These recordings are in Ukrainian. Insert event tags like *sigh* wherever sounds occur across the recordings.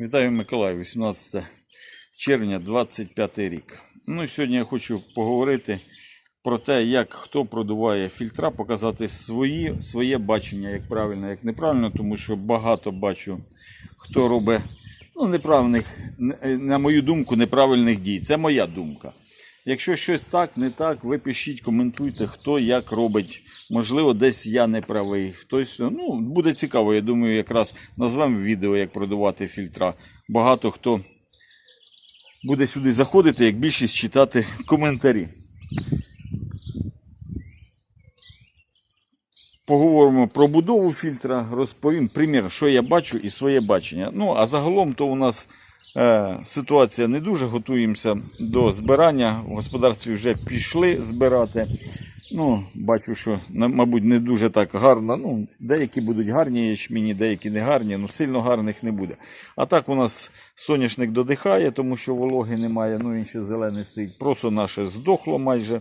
Вітаю Миколай, 18 червня 25 рік. Ну, сьогодні я хочу поговорити про те, як хто продуває фільтра, показати свої, своє бачення, як правильно, як неправильно, тому що багато бачу, хто робить ну, неправильних, на мою думку, неправильних дій. Це моя думка. Якщо щось так, не так, ви пишіть, коментуйте, хто як робить. Можливо, десь я не правий. Хтось, ну, буде цікаво, я думаю, якраз назвемо відео, як продавати фільтра. Багато хто буде сюди заходити, як більшість читати коментарі. Поговоримо про будову фільтра, розповім примір, що я бачу і своє бачення. Ну, а загалом то у нас ситуація не дуже. Готуємося до збирання. В господарстві вже пішли збирати. Ну, бачу, що мабуть не дуже так гарно. Ну, деякі будуть гарні ячміні, деякі не гарні, ну сильно гарних не буде. А так у нас соняшник додихає, тому що вологи немає, ну він ще зелений стоїть. Просто наше здохло майже.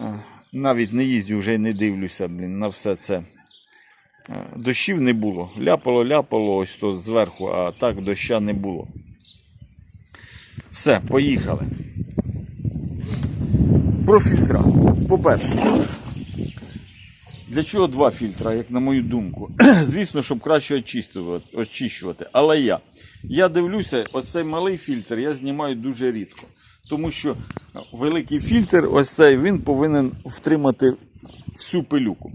Е, Навіть не їздю, вже й не дивлюся, блін, на все це. Е, Дощів не було. Ляпало, ляпало ось то зверху, а так доща не було. Все, поїхали. Про фільтра. По-перше, для чого два фільтра, як на мою думку? *clears throat* Звісно, щоб краще очистувати, очищувати. Але я. Я дивлюся, ось цей малий фільтр я знімаю дуже рідко. Тому що великий фільтр, ось цей, він повинен втримати всю пилюку.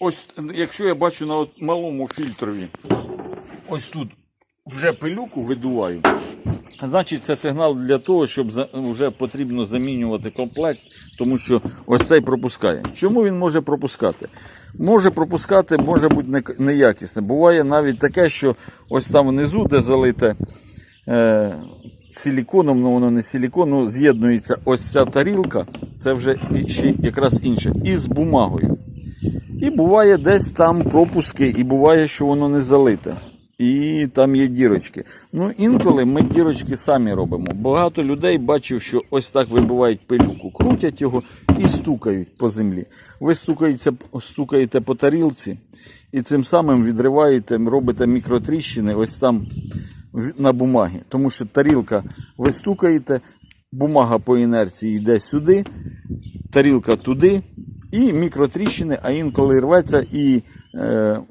Ось, якщо я бачу на малому фільтрові, ось тут вже пилюку видуваю, значить це сигнал для того, щоб вже потрібно замінювати комплект, тому що ось цей пропускає. Чому він може пропускати? Може пропускати, може бути неякісне. Буває навіть таке, що ось там внизу, де залите е, силіконом, ну воно не силікон, ну, з'єднується ось ця тарілка, це вже ще якраз інше, із бумагою. І буває десь там пропуски, і буває, що воно не залите. І там є дірочки. Ну, інколи ми дірочки самі робимо. Багато людей бачив, що ось так вибивають пилюку, крутять його і стукають по землі. Ви стукаєте, стукаєте по тарілці і цим самим відриваєте, робите мікротріщини ось там на бумагі. Тому що тарілка ви стукаєте, бумага по інерції йде сюди, тарілка туди, і мікротріщини, а інколи рветься, і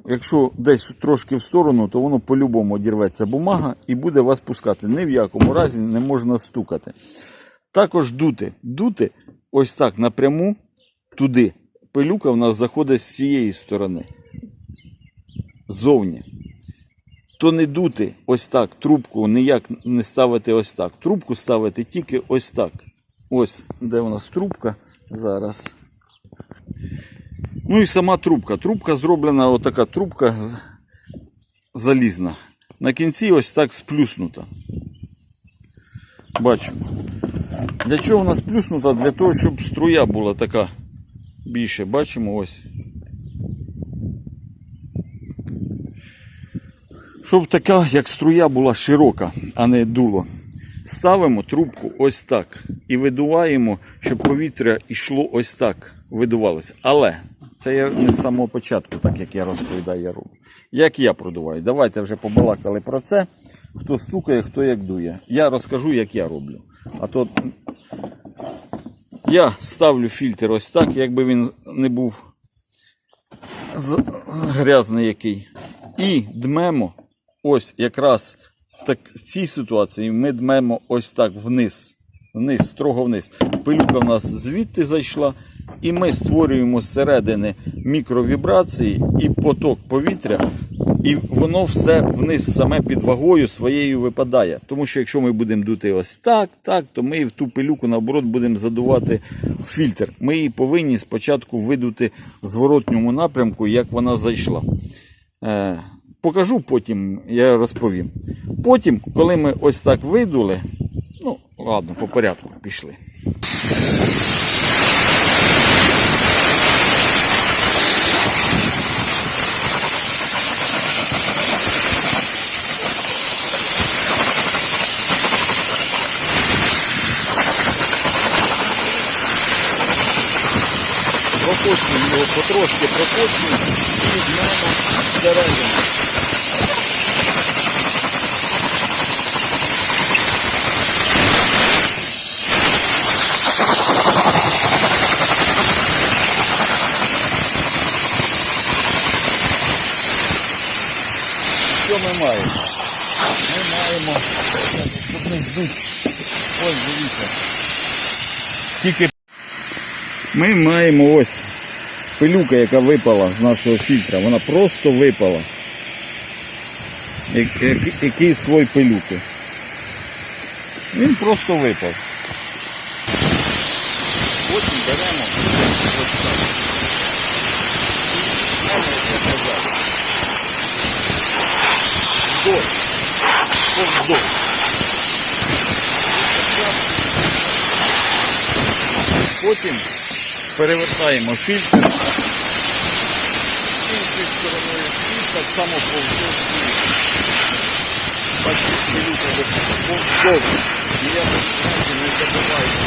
якщо десь трошки в сторону, то воно по-любому дірветься бумага і буде вас пускати. Ні в якому разі не можна стукати. Також дути. Дути ось так напряму туди. Пилюка в нас заходить з цієї сторони. Ззовні. То не дути ось так, трубку ніяк не ставити ось так. Трубку ставити тільки ось так. Ось де у нас трубка. Зараз. Ну і сама трубка. Трубка зроблена, отака трубка залізна. На кінці ось так сплюснута. Бачимо. Для чого вона сплюснута? Для того, щоб струя була така більше. Бачимо ось. Щоб така, як струя була широка, а не дуло. Ставимо трубку ось так і видуваємо, щоб повітря йшло ось так, видувалося. Але це я не з самого початку, так як я розповідаю, я роблю. Як я продуваю? Давайте вже побалакали про це. Хто стукає, хто як дує. Я розкажу, як я роблю. А то я ставлю фільтр ось так, якби він не був грязний який. І дмемо ось якраз в, так, в цій ситуації ми дмемо ось так вниз. Вниз, строго вниз. Пилюка в нас звідти зайшла, і ми створюємо зсередини мікровібрації і поток повітря, і воно все вниз саме під вагою своєю випадає. Тому що якщо ми будемо дути ось так, так, то ми в ту пилюку наоборот будемо задувати фільтр. Ми її повинні спочатку видути в зворотньому напрямку, як вона зайшла. Е, покажу потім, я розповім. Потім, коли ми ось так видули, ну, ладно, по порядку пішли. прокочуємо його потрошки прокочуємо і знемо всередину. Що ми маємо? Ми маємо наступний здуть. Ось дивіться. Тільки ми ось пилюка, яка випала з нашого фільтра. Вона просто випала. Який слой пилюки. Він просто випав. Потім беремо ось так. Потім перевертаємо фільтр. Іншою стороною і так само повздовж. Бачите, пилюка повздовж. Не забивається.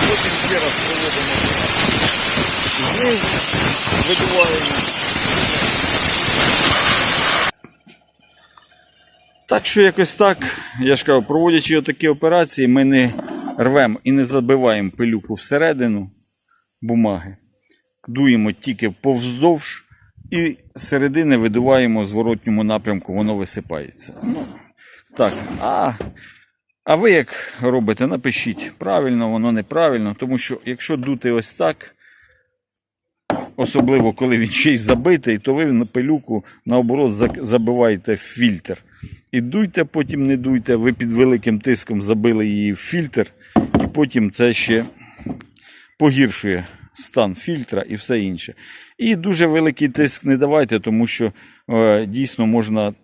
Потім ще раз проводимо знизу, видуваємо. Так що якось так, я ж кажу, проводячи отакі операції, ми не рвемо і не забиваємо пилюку всередину бумаги. Дуємо тільки повздовж і середини видуваємо в зворотньому напрямку, воно висипається. Ну, так, а, а ви як робите, напишіть, правильно воно неправильно, тому що якщо дути ось так, особливо коли він ще й забитий, то ви на пилюку наоборот забиваєте фільтр. І дуйте, потім не дуйте, ви під великим тиском забили її в фільтр, потім це ще погіршує стан фільтра і все інше. І дуже великий тиск не давайте, тому що е, дійсно можна,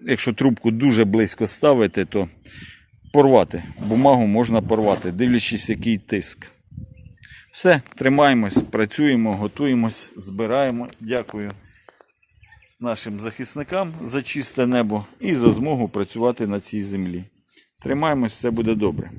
якщо трубку дуже близько ставити, то порвати. Бумагу можна порвати, дивлячись, який тиск. Все, тримаємось, працюємо, готуємось, збираємо. Дякую нашим захисникам за чисте небо і за змогу працювати на цій землі. Тримаємось, все буде добре.